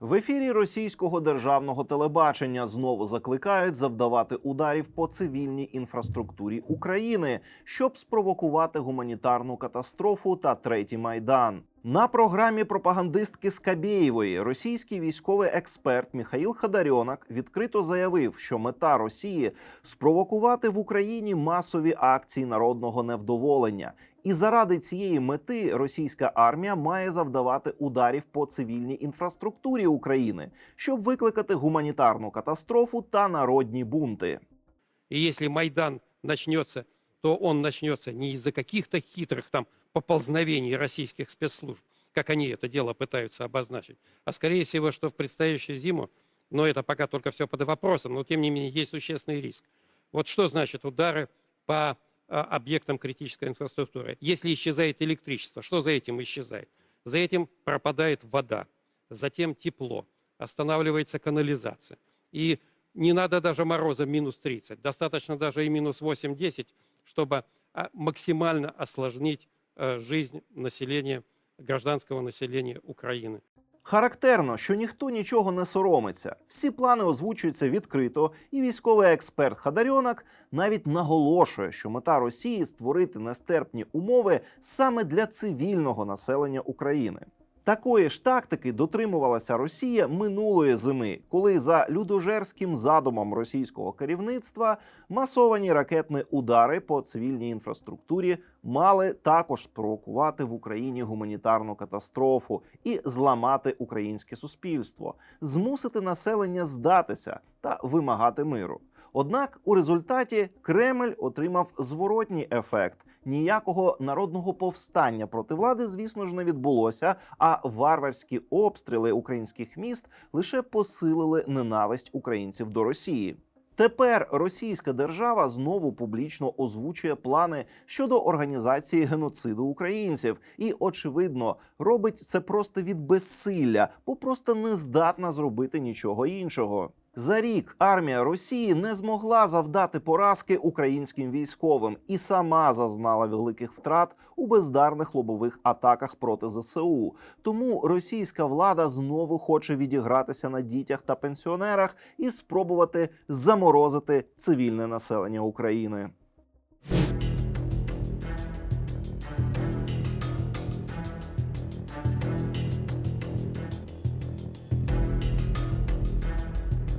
В ефірі російського державного телебачення знову закликають завдавати ударів по цивільній інфраструктурі України, щоб спровокувати гуманітарну катастрофу та третій майдан. На програмі пропагандистки Скабєєвої російський військовий експерт Міхаїл Хадарьонак відкрито заявив, що мета Росії спровокувати в Україні масові акції народного невдоволення, і заради цієї мети російська армія має завдавати ударів по цивільній інфраструктурі України, щоб викликати гуманітарну катастрофу та народні бунти. И если Майдан начнется, то он начнется не из-за каких-то хитрых там поползновений российских спецслужб, как они это дело пытаются обозначить, а скорее всего, что в предстоящую зиму, но это пока только все под вопросом, но тем не менее есть существенный риск. Вот что значит удары по а, объектам критической инфраструктуры? Если исчезает электричество, что за этим исчезает? За этим пропадает вода, затем тепло, останавливается канализация. И не надо даже мороза минус 30, достаточно даже и минус 8-10, чтобы а, максимально осложнить э, жизнь населения, гражданского населения Украины. Характерно, що ніхто нічого не соромиться. Всі плани озвучуються відкрито, і військовий експерт Хадарьонак навіть наголошує, що мета Росії створити нестерпні умови саме для цивільного населення України. Такої ж тактики дотримувалася Росія минулої зими, коли за людожерським задумом російського керівництва масовані ракетні удари по цивільній інфраструктурі мали також спровокувати в Україні гуманітарну катастрофу і зламати українське суспільство, змусити населення здатися та вимагати миру. Однак у результаті Кремль отримав зворотній ефект. Ніякого народного повстання проти влади, звісно ж, не відбулося. А варварські обстріли українських міст лише посилили ненависть українців до Росії. Тепер російська держава знову публічно озвучує плани щодо організації геноциду українців, і очевидно робить це просто від безсилля, бо просто не здатна зробити нічого іншого. За рік армія Росії не змогла завдати поразки українським військовим і сама зазнала великих втрат у бездарних лобових атаках проти ЗСУ. Тому російська влада знову хоче відігратися на дітях та пенсіонерах і спробувати заморозити цивільне населення України.